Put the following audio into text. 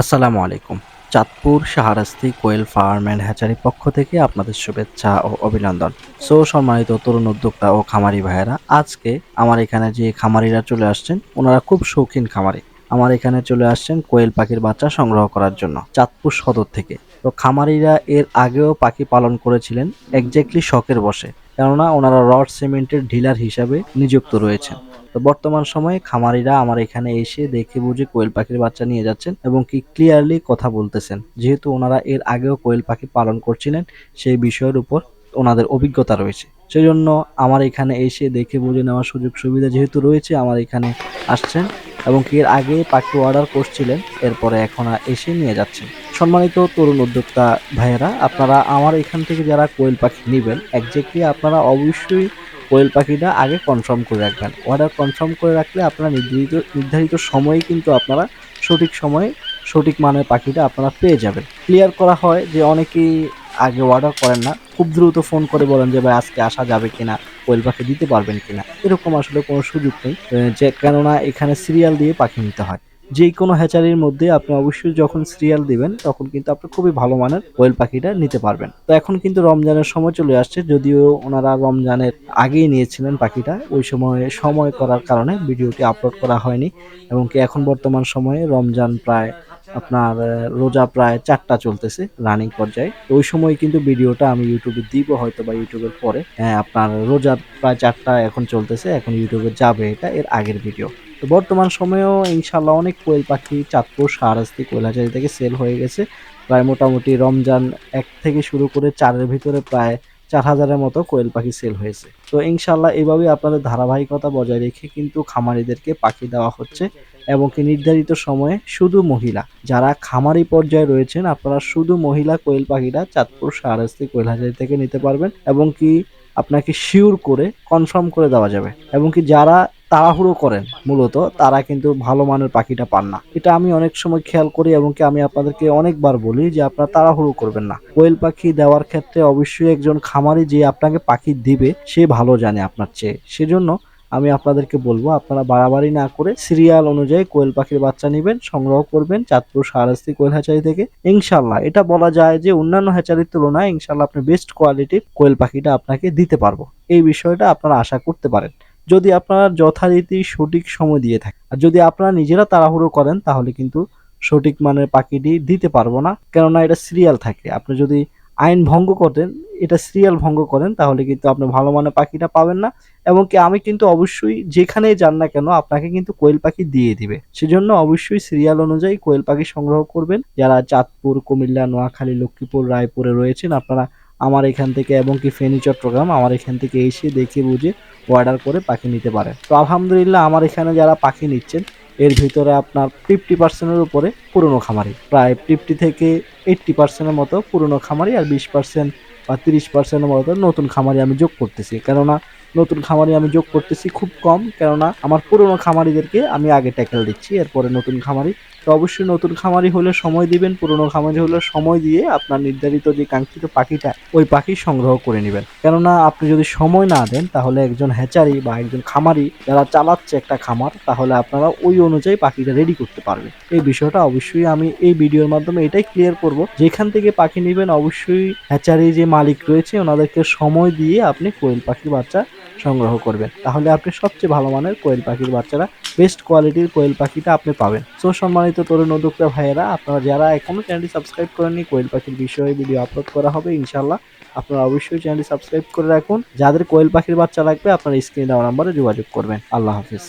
আসসালামু আলাইকুম। Chandpur Shahrasti quail farm and hatchery পক্ষ থেকে আপনাদের শুভেচ্ছা ও অভিনন্দন। সো, সম্মানিত তরুণ উদ্যোক্তা ও খামারি ভাইয়েরা, আজকে আমার এখানে যে খামারিরা চলে আসছেন, ওনারা খুব শৌখিন খামারি। আমার এখানে চলে আসছেন কোয়েল পাখির বাচ্চা সংগ্রহ করার জন্য, চাঁদপুর সদর থেকে। তো খামারিরা এর আগেও পাখি পালন করেছিলেন, একজ্যাক্টলি শখের বসে কেননা ওনারা রড সিমেন্টের ডিলার হিসাবে নিযুক্ত রয়েছেন। তো বর্তমান সময়ে খামারিরা আমার এখানে এসে দেখে বুঝে কোয়েল পাখির বাচ্চা নিয়ে যাচ্ছেন এবং কি ক্লিয়ারলি কথা বলতেছেন। যেহেতু ওনারা এর আগেও কোয়েল পাখি পালন করছিলেন, সেই বিষয়ের উপর ওনাদের অভিজ্ঞতা রয়েছে। সেজন্য আমার এখানে এসে দেখে বুঝে নেওয়ার সুযোগ সুবিধা যেহেতু রয়েছে, আমার এখানে আসছেন। এবং এর আগে পাখি অর্ডার করছিলেন, এরপরে এখন এসে নিয়ে যাচ্ছেন। সম্মানিত তরুণ উদ্যোক্তা ভাইয়েরা, আপনারা আমার এখান থেকে যারা কোয়েল পাখি নেবেন একজ্যাক্টলি আপনারা অবশ্যই কোয়েল পাখিটা আগে কনফার্ম করে রাখবেন। অর্ডার কনফার্ম করে রাখলে আপনারা নির্ধারিত নির্ধারিত সময়ে কিন্তু আপনারা সঠিক সময়ে সঠিক মানের পাখিটা আপনারা পেয়ে যাবেন। ক্লিয়ার করা হয় যে অনেকেই আগে অর্ডার করেন না, খুব দ্রুত ফোন করে বলেন যে, ভাই, আজকে আসা যাবে কিনা কোয়েল পাখি দিতে পারবেন কিনা? এরকম আসলে কোনো সুযোগ নেই। যে, কেননা এখানে সিরিয়াল দিয়ে পাখি নিতে হয়। যে কোনো হ্যাচারির মধ্যে আপনি অবশ্যই যখন সিরিয়াল দিবেন তখন কিন্তু আপনি খুবই ভালো মানের কোয়েল পাখিটা নিতে পারবেন। তো এখন কিন্তু রমজানের সময় চলে আসছে যদিও ওনারা রমজানের আগেই নিয়েছিলেন পাখিটা ওই সময়ে সময় করার কারণে ভিডিওটি আপলোড করা হয়নি এবং কি এখন বর্তমান সময়ে রমজান প্রায় আপনার রোজা প্রায় চারটা চলতেছে রানিং পর্যায়ে। তো ওই সময় কিন্তু ভিডিওটা আমি ইউটিউবে দিব হয়তো বা ইউটিউবের পরে। হ্যাঁ, আপনার রোজা প্রায় চারটা এখন চলতেছে এখন ইউটিউবে যাবে এটা এর আগের ভিডিও তো বর্তমান সময়েও ইনশাল্লাহ অনেক কোয়েল পাখি, চাঁদপুর শাহরাস্তি কোয়েলহাজারি থেকে সেল হয়ে গেছে। প্রায় মোটামুটি রমজান এক থেকে শুরু করে চারের ভিতরে প্রায় চার হাজারের মতো কোয়েল পাখি সেল হয়েছে। তো ইনশাল্লাহ এভাবেই আপনাদের ধারাবাহিকতা বজায় রেখে কিন্তু খামারিদেরকে পাখি দেওয়া হচ্ছে এবং কি নির্ধারিত সময়ে শুধু মহিলা, যারা খামারি পর্যায়ে রয়েছেন, আপনারা শুধু মহিলা কোয়েল পাখিটা চাঁদপুর শাহরাস্তি কোয়েলহাজারি থেকে নিতে পারবেন এবং কি আপনাকে শিওর করে কনফার্ম করে দেওয়া যাবে। এবং কি যারা তাড়াহুড়ো করেন মূলত, তারা কিন্তু ভালো মানের পাখিটা পান না। এটা আমি অনেক সময় খেয়াল করি এবং কি আমি আপনাদেরকে অনেকবার বলি যে আপনারা তাড়াহুড়ো করবেন না। কোয়েল পাখি দেওয়ার ক্ষেত্রে অবশ্যই একজন খামারি যে আপনাকে পাখি দিবে, সে ভালো জানে আপনার চেয়ে। সেজন্য আমি আপনাদেরকে বলব, আপনারা বাড়াবাড়ি না করে সিরিয়াল অনুযায়ী কোয়েল পাখির বাচ্চা নেবেন, সংগ্রহ করবেন চাঁদপুর সারাস্তি কোয়েল হ্যাচারি থেকে। ইনশাল্লাহ এটা বলা যায় যে অন্যান্য হ্যাচারির তুলনায় ইনশাল্লাহ আপনি বেস্ট কোয়ালিটির কোয়েল পাখিটা আপনাকে দিতে পারব। এই বিষয়টা আপনারা আশা করতে পারেন। যদি আপনারা যথারীতি সঠিক সময় দিয়ে থাকেন আর যদি আপনারা নিজেরা তাড়াহুড়ো করেন, তাহলে কিন্তু সঠিক মানের পাখিটি দিতে পারব না। কেননা এটা সিরিয়াল থাকে। আপনি যদি আইন ভঙ্গ করেন এটা সিরিয়াল ভঙ্গ করেন, তাহলে কিন্তু আপনি ভালো মানের পাখিটা পাবেন না। এবং কি আমি কিন্তু অবশ্যই যেখানেই যান না কেন, আপনাকে কিন্তু কোয়েল পাখি দিয়ে দিবে। সেজন্য অবশ্যই সিরিয়াল অনুযায়ী কোয়েল পাখি সংগ্রহ করবেন। যারা চাঁদপুর, কুমিল্লা, নোয়াখালী, লক্ষ্মীপুর, রায়পুরে রয়েছেন, আপনারা আমার এখান থেকে এবং কি ফেনী, চট্টগ্রাম, আমার এখান থেকে এসে দেখে বুঝে অর্ডার করে পাখি নিতে পারেন তো আলহামদুলিল্লাহ আমার এখানে যারা পাখি নিচ্ছেন, এর ভিতরে আপনার ফিফটি পার্সেন্টের উপরে পুরনো খামারি। প্রায় ফিফটি থেকে এইট্টি পার্সেন্টের মতো পুরনো খামারি আর বিশ পার্সেন্ট বা তিরিশ পার্সেন্টের মতো নতুন খামারি আমি যোগ করতেছি। কেননা নতুন খামারি আমি যোগ করতেছি খুব কম, কেননা আমার পুরনো খামারিদেরকে আমি আগে ট্যাকেল দিচ্ছি। এরপরে নতুন খামারি তো অবশ্যই নতুন খামারি হলে সময় দিবেন, পুরনো খামারি হলে সময় দিয়ে আপনার নির্ধারিত যে কাঙ্ক্ষিত পাখিটা, ওই পাখি সংগ্রহ করে নেবেন। কেননা আপনি যদি সময় না দেন, তাহলে একজন হ্যাচারি বা একজন খামারি যারা চালাচ্ছে একটা খামার, তাহলে আপনারা ওই অনুযায়ী পাখিটা রেডি করতে পারবেন। এই বিষয়টা অবশ্যই আমি এই ভিডিওর মাধ্যমে এটাই ক্লিয়ার করব। যেখান থেকে পাখি নেবেন, অবশ্যই হ্যাচারি যে মালিক রয়েছে, ওনাদেরকে সময় দিয়ে আপনি কোয়েল পাখির বাচ্চা সংগ্রহ করবেন। তাহলে আপনি সবচেয়ে ভালো মানের কোয়েল পাখির বাচ্চারা বেস্ট কোয়ালিটির কোয়েল পাখিটা আপনি পাবেন। সো, সম্মানিত তরুণ উদ্যোক্তা ভাইয়েরা, আপনারা যারা এখনও চ্যানেলটি সাবস্ক্রাইব করেননি, কোয়েল পাখির বিষয়ে ভিডিও আপলোড করা হবে ইনশাল্লাহ আপনারা অবশ্যই চ্যানেলটি সাবস্ক্রাইব করে রাখুন। যাদের কোয়েল পাখির বাচ্চা লাগবে, আপনারা স্ক্রিনে দেওয়া নাম্বারে যোগাযোগ করবেন। আল্লাহ হাফিজ।